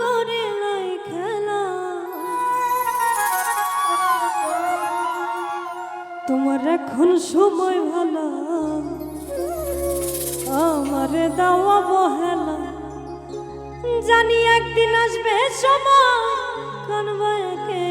করে খেলা। তোমার এখন সময় ভালো। আমার দাওয়া বহেলা জানি একদিন আসবে সময় কানবাকে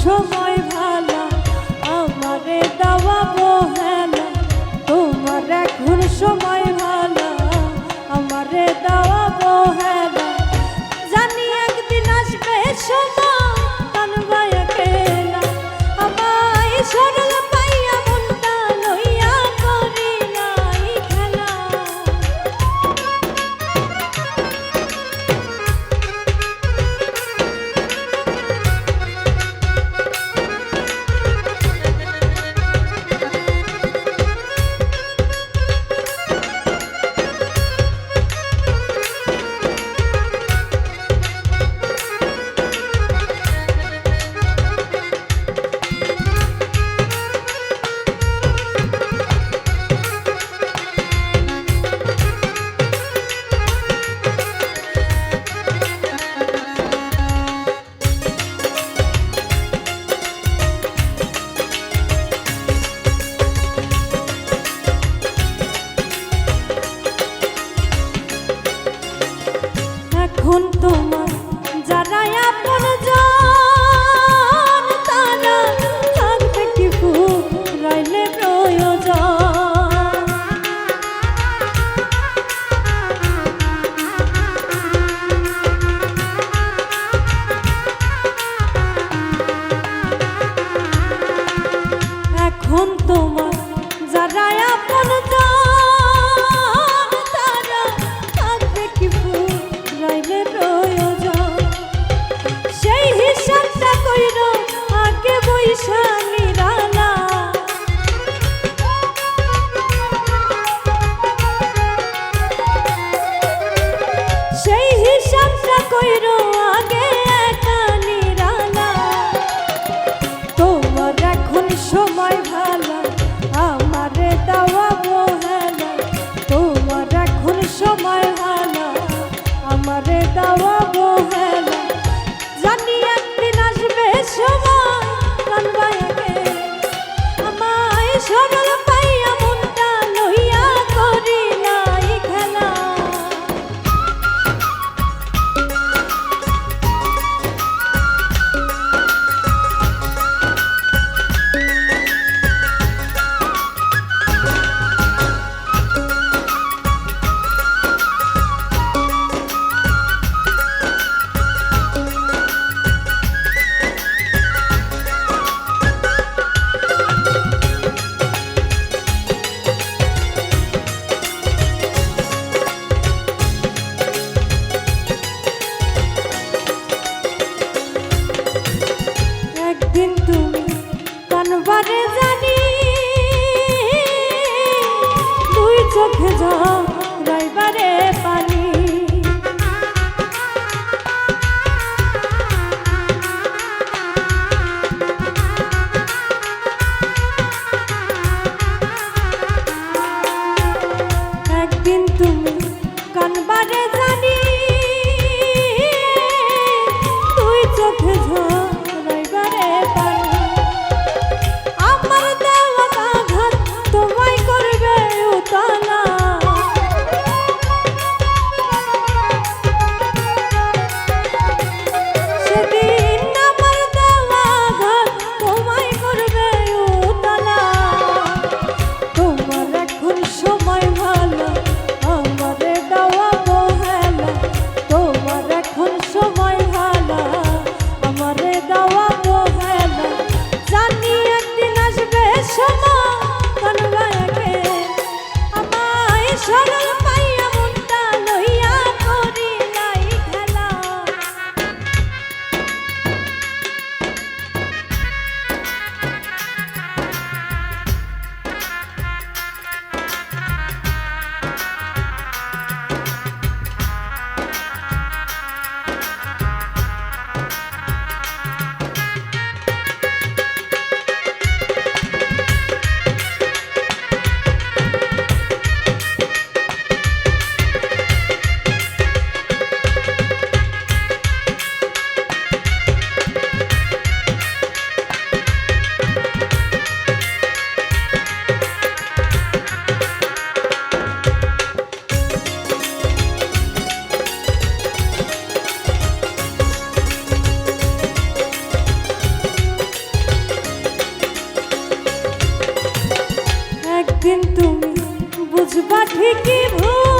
সময় ভালা আমারে দাওয়া বহেলা তোমার এখন সময় যারা আপন কিন্তু বুঝবা ঠিকই ভুল।